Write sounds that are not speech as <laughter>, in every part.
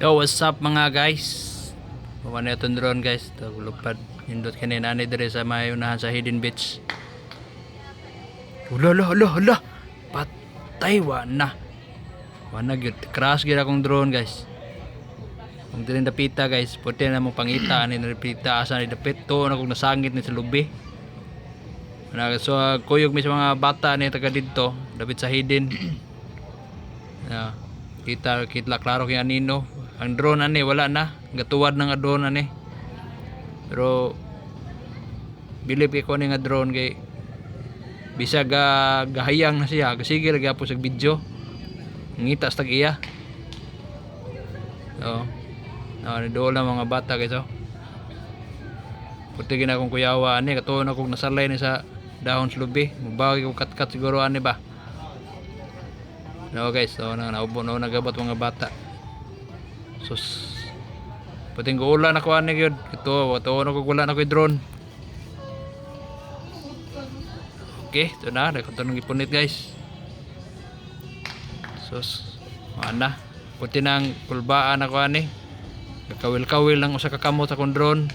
Yo, what's up mga guys? Paman na itong drone guys. Ito, lupad. Hindot kanina ni dire sa may unahan sa Hidden Beach. Ula, ula, ula, ula. Patay, wa na. Wa na, gyud. Crash gyud akong drone guys. Kung dili napita guys, puti na mong pangita ani napita asa ni dapit to na kung nasangit ni sa lubi. Na so uh, kuyog mi sa mga bata ni taga didto, dapit sa hidden. <clears throat> Ya, kita kita klaro kay anino. Ang drone ani wala na, gatuwad na nga drone ani. Pero believe ko ni nga drone kay bisa ga gahayang na siya, ra gyapon sa video. Ngita sa iya. So, no, doon lang mga bata guys oh. Puti gina akong kuyawa ani katuon akong nasalay ni sa dahon sa lubi. Mubawag ko kat-kat siguro ani ba. No guys, so na naubo na nagabot mga bata. Sus. Puting ulan ako ani gyud. Ito, tuon ako ulan ako drone. Okay, ito na, nagkatulong ipunit guys. Sus, mana? Puti nang kulbaan ako ani. Kakawil-kawil lang usa ka kamot akong drone.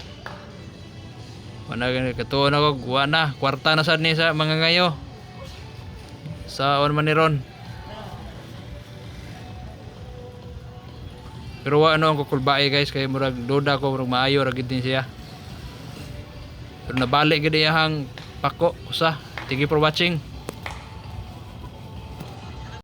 Mana gani katuon ako, guwa na, kwarta na sad ni sa mga ngayo. Sa on man Pero wa ano ang kukulbae guys kay murag duda ko murag maayo ra gid din siya. Pero nabalik gid iyang pako usa. Thank you for watching.